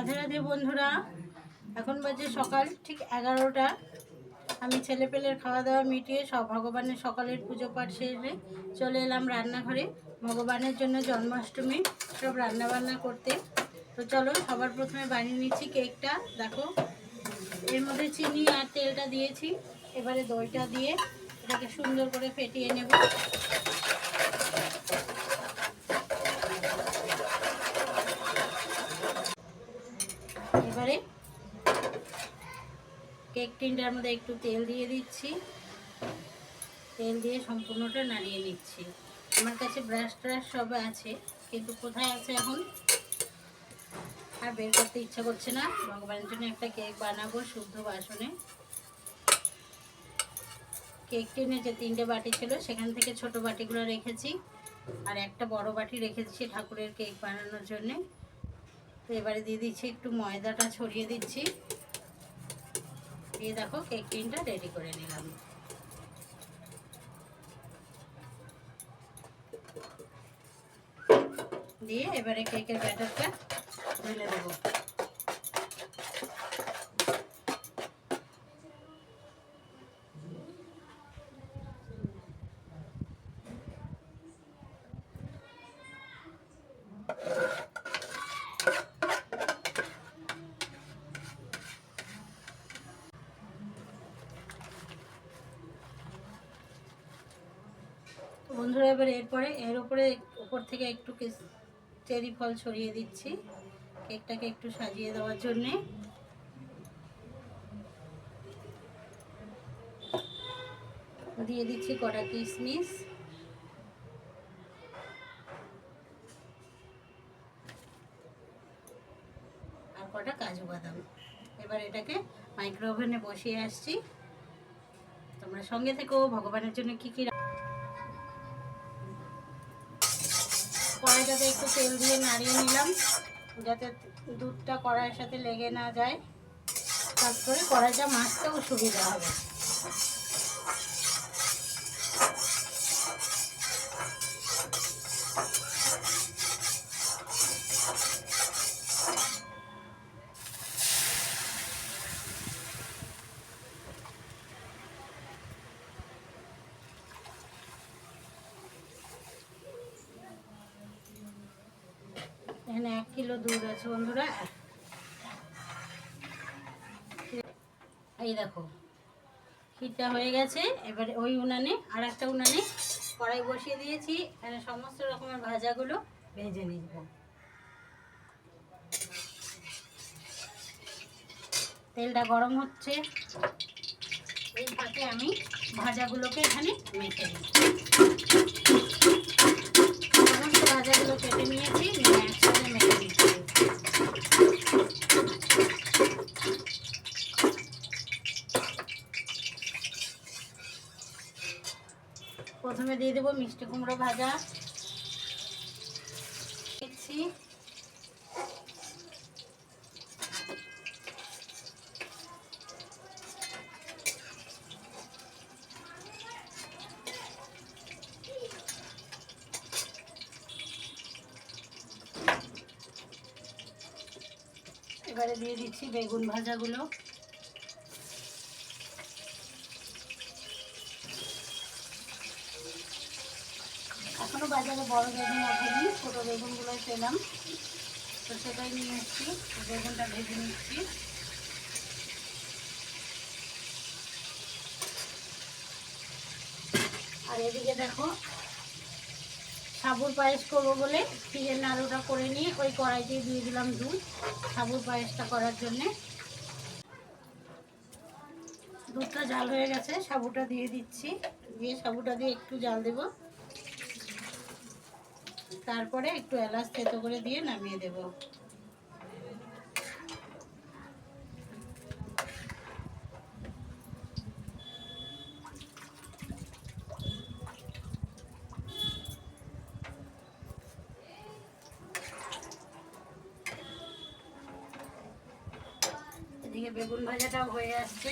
রাধে রাধে বন্ধুরা। এখন বাজে সকাল, ঠিক এগারোটা। আমি ছেলে পেলের খাওয়া দাওয়া মিটিয়ে সব ভগবানের সকালের পুজো পাঠ সেরে চলে এলাম রান্নাঘরে। ভগবানের জন্য জন্মাষ্টমী, সব রান্নাবান্না করতে। তো চলো, সবার প্রথমে বানিয়ে নিচ্ছি কেকটা। দেখো, এর মধ্যে চিনি আর তেলটা দিয়েছি। এবারে দইটা দিয়ে এটাকে সুন্দর করে ফেটিয়ে নেব এবারে কেক টিনটার মধ্যে একটু তেল দিয়ে দিচ্ছি। তেল দিয়ে সম্পূর্ণটা নাড়িয়ে নিচ্ছি। আমার কাছে ব্রাশ ট্রাশ সব আছে, কিন্তু কোথায় আছে এখন? আর বের করতে ইচ্ছা করছে না। ভগবানের জন্য একটা কেক বানাবো শুদ্ধ বাসনে। কেক টিনে যে তিনটে বাটি ছিল, সেখান থেকে ছোট বাটিগুলো রেখেছি। আর একটা বড় বাটি রেখেছি ঠাকুরের কেক বানানোর জন্যে। তো এবারে দিয়ে দিচ্ছি একটু ময়দাটা ছড়িয়ে দিচ্ছি। দিয়ে দেখো কেক টিনটা রেডি করে নিলাম। দিয়ে এবারে কেকের ব্যাটারটা ঢেলে দেবো। বন্ধুরা, এবার এরপরে এর উপরে উপর থেকে একটু চেরি ফল ছড়িয়ে দিচ্ছি কেকটাকে একটু সাজিয়ে দেওয়ার জন্যে। দিয়ে দিচ্ছি কটা কিশমিশ। আর কটা কাজু বাদাম। এবার এটাকে মাইক্রো ওভেনে বসিয়ে আসছি। তোমরা সঙ্গে থেকেও ভগবানের জন্য কি কি কড়াইটাতে একটু তেল দিয়ে নাড়িয়ে নিলাম, যাতে দুধটা কড়াইয়ের সাথে লেগে না যায়। তারপরে কড়াইটা মাছতেও সুবিধা হবে। এখানে এক কিলো দুধ আছে বন্ধুরা। এই দেখো, ক্ষীরটা হয়ে গেছে। এবারে ওই উনানে আর একটা উনানে কড়াই বসিয়ে দিয়েছি। এখানে সমস্ত রকমের ভাজাগুলো ভেজে নিব। তেলটা গরম হচ্ছে। এই ফাঁকে আমি ভাজাগুলোকে এখানে মেখে নিই সমস্ত ভাজাগুলো কেটে নিয়েছি নিয়ে একসাথে মেখে নিচ্ছি প্রথমে দিয়ে দেবো মিষ্টি কুমড়ো ভাজা। দিচ্ছি। এবারে দিয়ে দিচ্ছি বেগুন ভাজাগুলো এখনও বাজারে বড় বেগুন ওঠেনি ছোটো বেগুনগুলো পেলাম। তো সেটাই নিয়ে এসেছি, বেগুনটা ভেজে নিচ্ছি। আর এদিকে দেখো, সাবুর পায়েস করব বলে ক্ষীরের নাড়ুটা করে নিয়ে ওই কড়াইতে দিয়ে দিলাম দুধ, সাবুর পায়েসটা করার জন্যে। দুধটা জাল হয়ে গেছে, সাবুটা দিয়ে দিচ্ছি, দিয়ে সাবুটা দিয়ে একটু জাল দেব। তারপরে একটু এলাচ থেতো করে দিয়ে নামিয়ে দেব। এদিকে বেগুন ভাজাটাও হয়ে আসছে।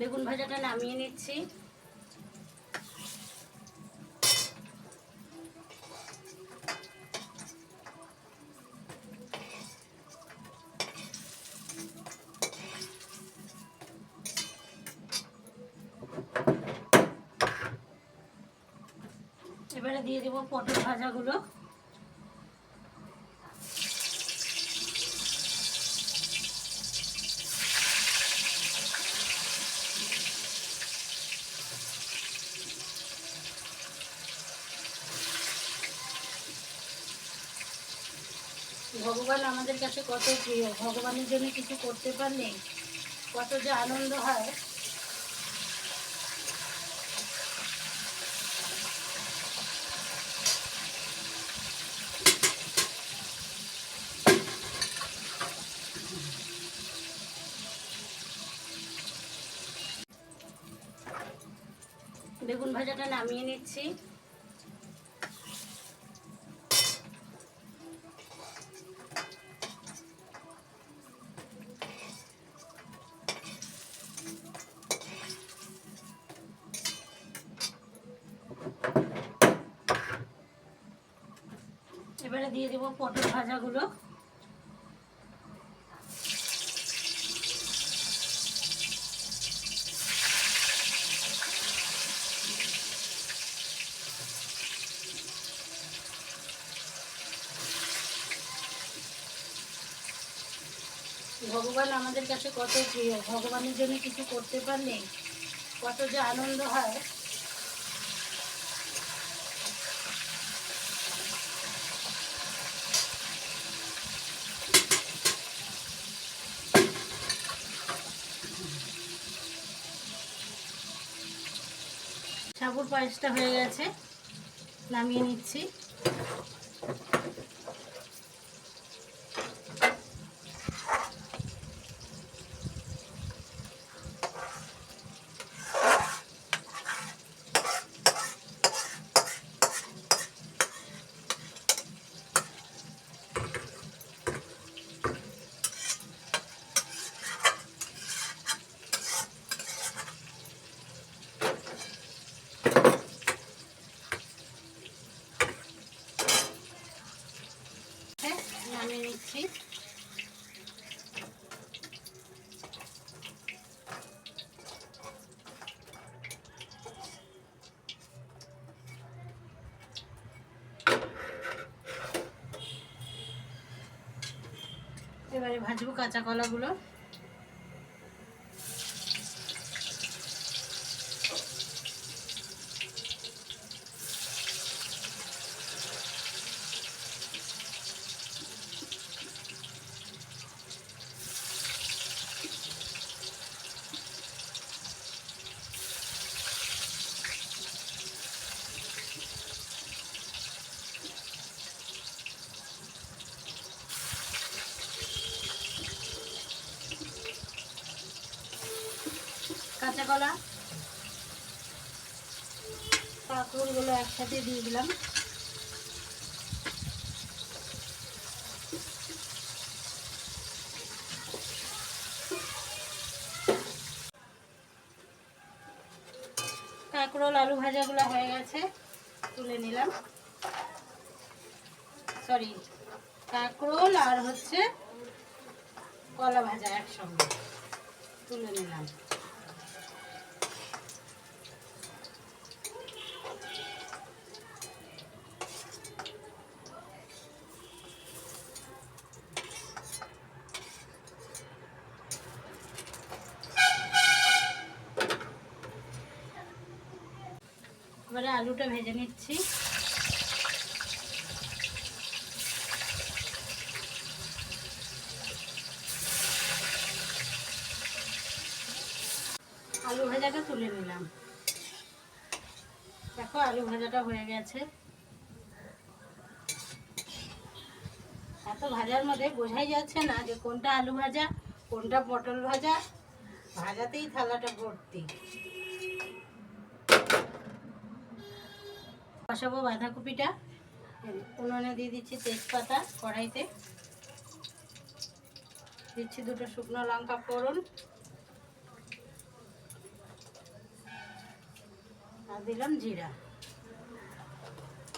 বেগুন ভাজাটা নামিয়ে নিচ্ছি। এবারে দিয়ে দেবো পটল ভাজাগুলো ভগবান আমাদের কাছে কত প্রিয় ভগবানের জন্য কিছু করতে পারলে কত যে আনন্দ হয়। বেগুন ভাজাটা নামিয়ে নিচ্ছি এবারে দিয়ে দেবো পটল ভাজাগুলো ভগবান আমাদের কাছে কত প্রিয়, ভগবানের জন্য কিছু করতে পারলে কত যে আনন্দ হয়। সাবুর পায়েসটা হয়ে গেছে, নামিয়ে নিচ্ছি হ্যাঁ, নামিয়ে নিচ্ছি এবারে ভাজবো কাঁচা কলাগুলো কাঁচা কলা কাঁকড়গুলো একসাথে দিয়ে দিলাম। কাঁকরোল, আলু ভাজাগুলো হয়ে গেছে, তুলে নিলাম। সরি কাঁকরোল আর হচ্ছে কলা ভাজা একসঙ্গে তুলে নিলাম। আলুটা ভেজে নিচ্ছি। আলু ভাজাটা তুলে নিলাম। দেখো, আলু ভাজাটা হয়ে গেছে। এত ভাজার মধ্যে বোঝাই যাচ্ছে না যে কোনটা আলু ভাজা, কোনটা পটল ভাজা। ভাজাতেই থালাটা ভর্তি। কষাবো বাঁধাকপিটা। উনুনে দিয়ে দিচ্ছি তেজপাতা কড়াইতে। দিচ্ছি দুটো শুকনো লঙ্কা ফোড়ন। আর দিলাম জিরা।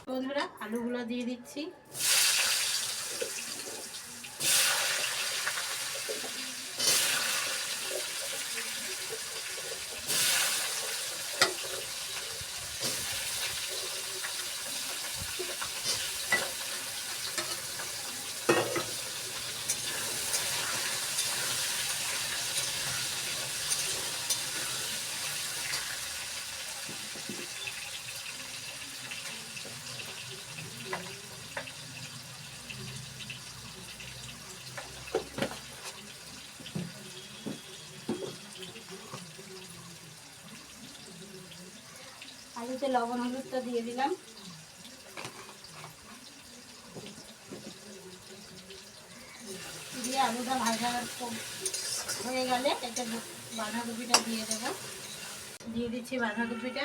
বন্ধুরা, আলুগুলো দিয়ে দিচ্ছি। আলুতে লবণ হলুদটা দিয়ে দিলাম। দিয়ে আলুটা ভাজা হয়ে গেলে এতে বাঁধাকপিটা দিয়ে দেবো। দিয়ে দিচ্ছি বাঁধাকপিটা।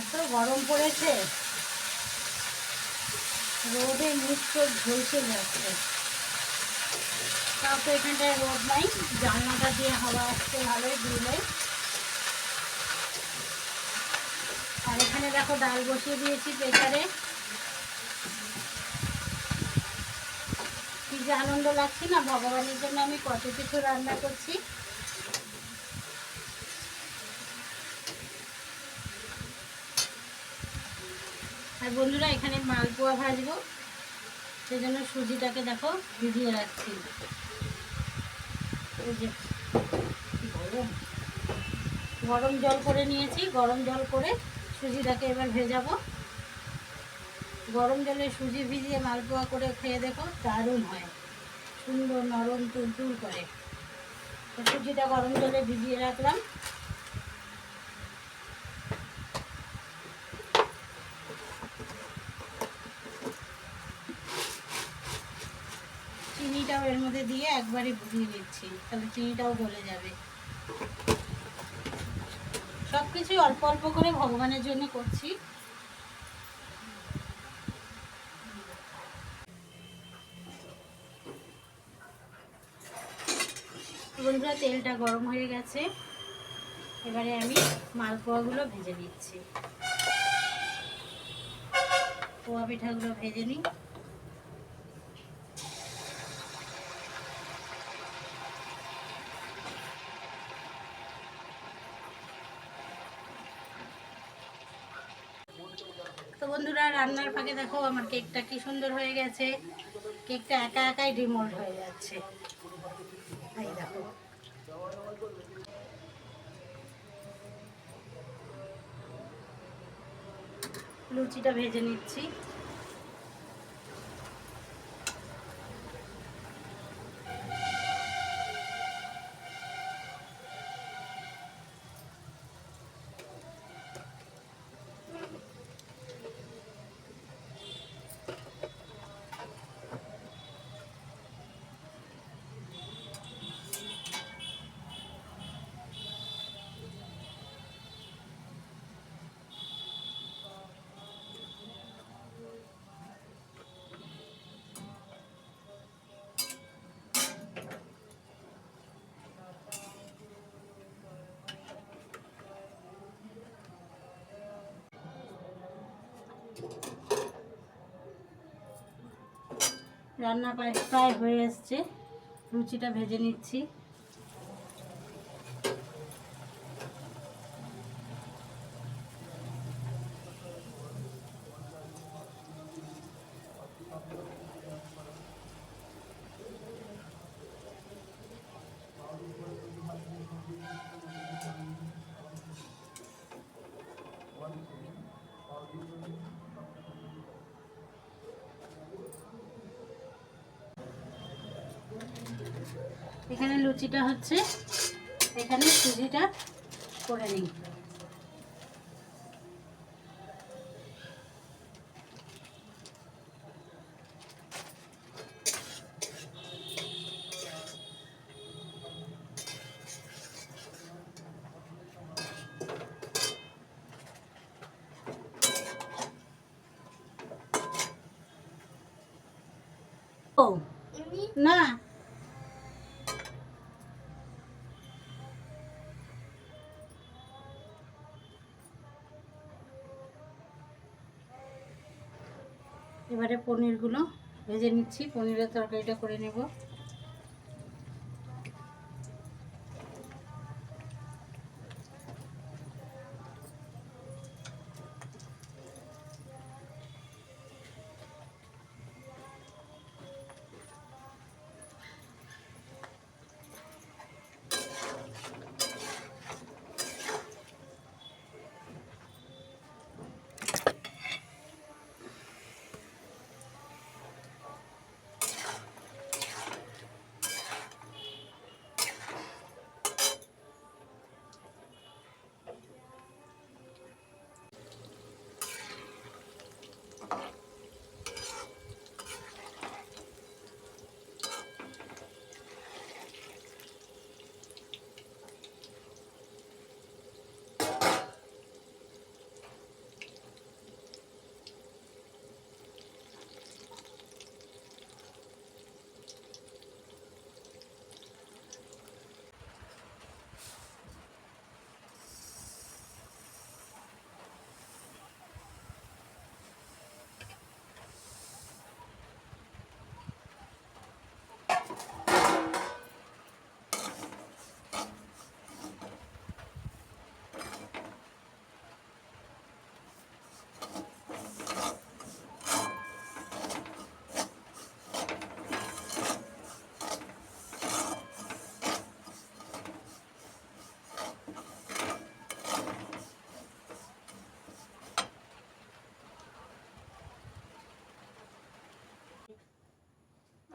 এত গরম পড়েছে। রোদে মুখ ঝলসে যাচ্ছে। তাও তো এখানটায় রোদ নাই। জানলাটা দিয়ে হাওয়া আসছে ভালোই দিলে। আর এখানে দেখো ডাল বসিয়ে দিয়েছি প্রেসারে। কি যে আনন্দ লাগছে না, ভগবানের জন্য আমি কত কিছু রান্না করছি। আর বন্ধুরা, এখানে মালপোয়া ভাজবো। সেজন্য সুজিটাকে দেখো ভিজিয়ে রাখছি। গরম। গরম জল করে নিয়েছি, গরম জল করে সুজিটাকে এবার ভেজাবো। গরম জলে সুজি ভিজিয়ে মালপোয়া করে খেয়ে দেখো দারুণ হয়। সুন্দর নরম তুলতুল করে। সুজিটা গরম জলে ভিজিয়ে রাখলাম চিনিটাও এর মধ্যে দিয়ে একবারে দিয়ে দিচ্ছি, তাহলে চিনিটাও গলে যাবে। সব কিছুই অল্প অল্প করে ভগবানের জন্য করছি। বন্ধুরা, তেলটা গরম হয়ে গেছে। এবারে আমি মালপোয়াগুলো ভেজে নিচ্ছি। পোয়া পিঠাগুলো ভেজে নিই। তো বন্ধুরা, রান্নার ফাঁকে দেখো আমার কেকটা কি সুন্দর হয়ে গেছে। কেকটা একা একাই ডিমোল্ড হয়ে যাচ্ছে। দেখো। লুচিটা ভেজে নিচ্ছি। রান্না প্রায় প্রায় হয়ে এসছে। লুচিটা ভেজে নিচ্ছি। এখানে লুচিটা হচ্ছে এখানে সুজিটা করে নিই না। পনিরগুলো ভেজে নিচ্ছি। পনিরের তরকারিটা করে নেব।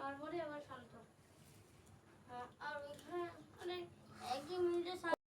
তারপরে আবার